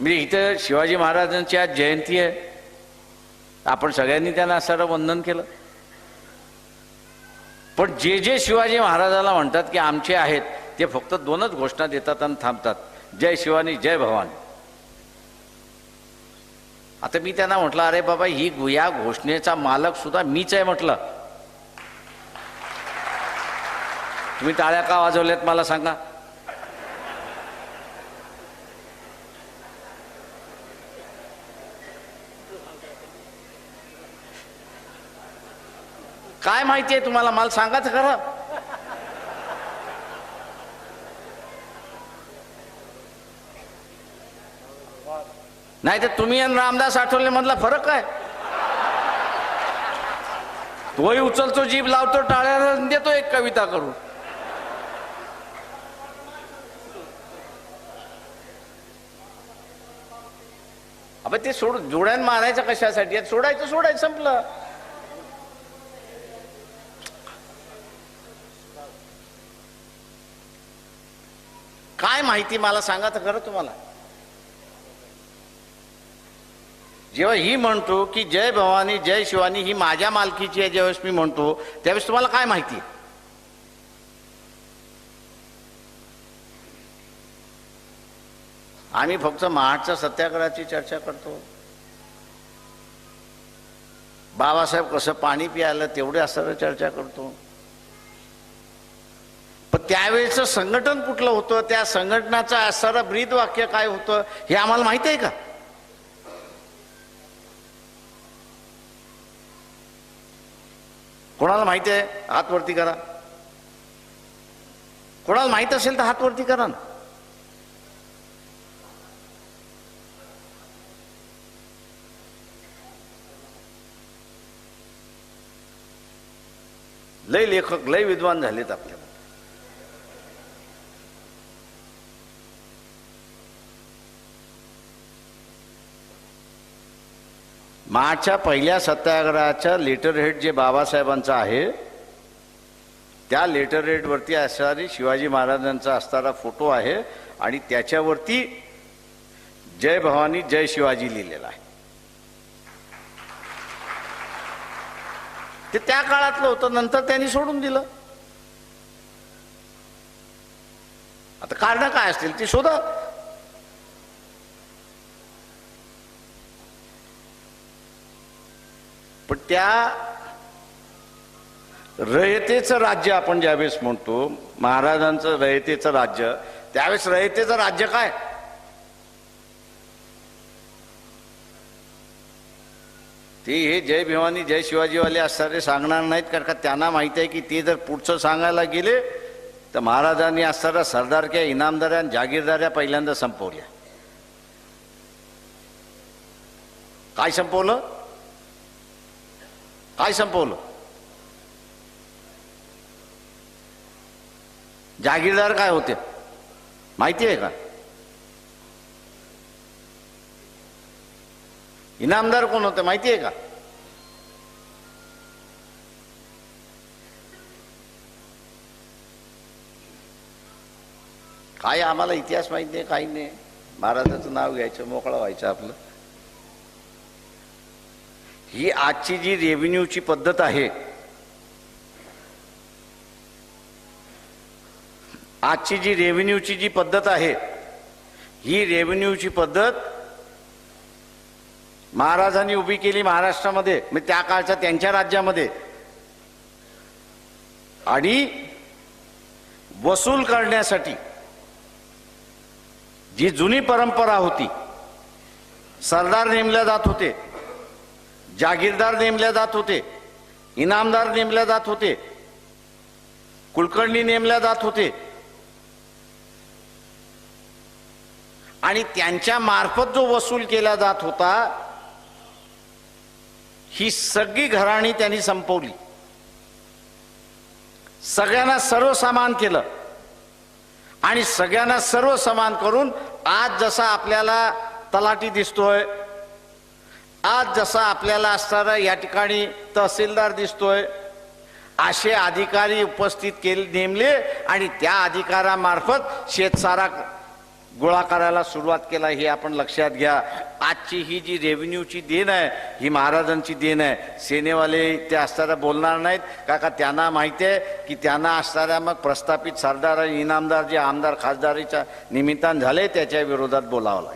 मी इथं शिवाजी महाराजांची आज जयंती आहे. आपण सगळ्यांनी त्यांना सर वंदन केलं. पण जे जे शिवाजी महाराजाला म्हणतात की आमचे आहेत ते फक्त दोनच घोषणा देतात आणि थांबतात. जय शिवानी जय भवानी. आता मी त्यांना म्हटलं अरे बाबा ही या घोषणेचा मालक सुद्धा मीच आहे म्हटलं. तुम्ही टाळ्या का वाजवल्यात मला सांगा? काय माहिती आहे तुम्हाला? मला सांगाच खरं? नाही तर तुम्ही आणि रामदास आठवले मधला फरक काय? तोही उचलतो जीभ लावतो टाळ्याला देतो एक कविता करून. अबे ते सोड जोड्यान मारायचं कशासाठी? सोडायचं सोडायचं संपलं. काय माहिती मला सांगा तर खरं तुम्हाला. जेव्हा ही म्हणतो की जय भवानी जय शिवानी ही माझ्या मालकीची आहे ज्यावेळेस मी म्हणतो त्यावेळेस तुम्हाला काय माहिती? आहे? आम्ही फक्त महाडच्या सत्याग्रहाची चर्चा करतो. बाबासाहेब कसं पाणी प्यायलं तेवढे असताना चर्चा करतो. पण त्यावेळेचं संघटन कुठलं होतं? त्या संघटनाचं असणारं ब्रीद वाक्य काय होतं? हे आम्हाला माहिती आहे का? कोणाला माहिती आहे? हातवरती करा. कोणाला माहीत असेल तर हातवरती करा ना. लय लेखक लय विद्वान झालेत आपल्याला. माझ्या पहिल्या सत्याग्रहाचं लेटरहेड जे बाबासाहेबांचं आहे त्या लेटरहेडवरती असणारी शिवाजी महाराजांचा असणारा फोटो आहे आणि त्याच्यावरती जय भवानी जय शिवाजी लिहिलेला आहे. ते त्या काळातलं होतं नंतर त्यांनी सोडून दिलं. आता कारण काय असतील ती शोधा. पण त्या रयतेचं राज्य आपण ज्यावेळेस म्हणतो महाराजांचं रयतेचं राज्य त्यावेळेस रयतेचं राज्य काय? ते हे जय भिवानी जय शिवाजीवाले असणारे सांगणार नाहीत कारण का त्यांना माहिती आहे की ते जर पुढचं सांगायला गेले तर महाराजांनी असणाऱ्या सरदारक्या इनामदाऱ्या आणि जागीरदाऱ्या पहिल्यांदा संपवल्या. काय संपवलं? काय संपवलं? जागीरदार काय होते? माहिती आहे का? इनामदार कोण होते माहिती आहे का? काय आम्हाला इतिहास माहिती नाही काही नाही. महाराजाचं नाव घ्यायचं मोकळं व्हायचं आपलं. ही आजची जी रेव्हेन्यूची पद्धत आहे आजची जी रेव्हेन्यूची जी पद्धत आहे ही रेव्हेन्यूची पद्धत महाराजांनी उभी केली महाराष्ट्रामध्ये म्हणजे त्या काळच्या त्यांच्या राज्यामध्ये. आणि वसूल करण्यासाठी जी जुनी परंपरा होती सरदार नेमल्या जात होते जागीरदार नेमल्या जात होते इनामदार नेमल्या जात होते कुलकर्णी नेमल्या जात होते. आणि त्यांच्या मार्फत जो वसूल केला जात होता ही सगळी घराणी त्यांनी संपवली. सगळ्यांना सर्व समान केलं. आणि सगळ्यांना सर्व समान करून आज जसा आपल्याला तलाठी दिसतोय आज जसा आपल्याला असणारा या ठिकाणी तहसीलदार दिसतोय असे अधिकारी उपस्थित केले नेमले आणि त्या अधिकारामार्फत शेतसारा गोळा करायला सुरुवात केला. हे आपण लक्षात घ्या. आजची ही जी रेव्हेन्यूची देण आहे ही महाराजांची देण आहे. सेनेवाले ते असताना बोलणार नाहीत. का का त्यांना माहिती आहे की त्यांना असणाऱ्या मग प्रस्थापित सरदार आणि इनामदार जे आमदार खासदारीच्या निमित्तानं झाले त्याच्या विरोधात बोलावं लागेल.